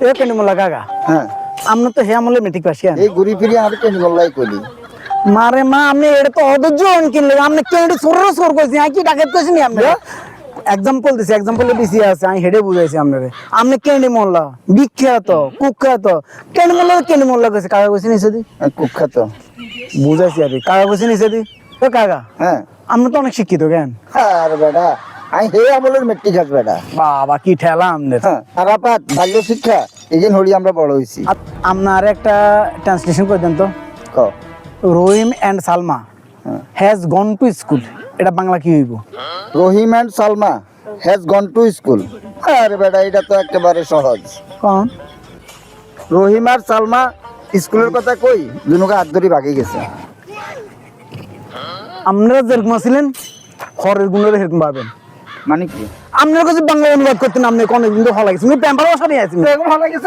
এ কেনিমুল্লা কাকা হ্যাঁ আপনি তো হে আমলে মেট্রিক পাস কেন এই ঘুরি ফিরি আমি কেন বললাই করি মারে মা আপনি এটা তো অধৈর্য কিনলে। আপনি কেন সোর সোর কইছি আমি কি ডাকাত কইছি নি আপনি এক্সাম্পল দিছি এক্সাম্পল দিছি আছে আমি হেডে বুঝাইছি আপনারে আপনি কেন্ডি মোল্লা বিখ্যাত কুখ্যাত কেন্ডি মোল্লা কেন্ডি মোল্লা কইছে কাকা কইছি নিছে দি কুখ্যাত বুঝাইছি আর কি। কাকা কইছি নিছে দি তো কাকা হ্যাঁ আপনি তো অনেক শিক্ষিত কেন? আর বেটা আমি হে আমলের মেট্রিক হাস বেটা বাবা কি ঠেলা বাল্য শিক্ষা এই হরি আমরা বড় হয়েছি আপনার একটা ট্রান্সলেশন করে দেন তো। ক? Rahim and Salma. Has gone to school এটা বাংলা কি হইব? Rahim and Salma has gone to school আরে বেটা এটা তো একেবারে সহজ। কোন রহিম আর সালমা স্কুলের কথা কই? দুনুকে হাত ধরে ভাগে গেছে। যেরকম আছিলেন খরের গুণের সেরকম পাবেন মানে কি? আপনার কাছে বাংলা অনুবাদ করতেন আপনি কোন কিন্তু ভালো লাগছে আমি পেম্পার বসা নিয়ে আছি ভালো লাগেছে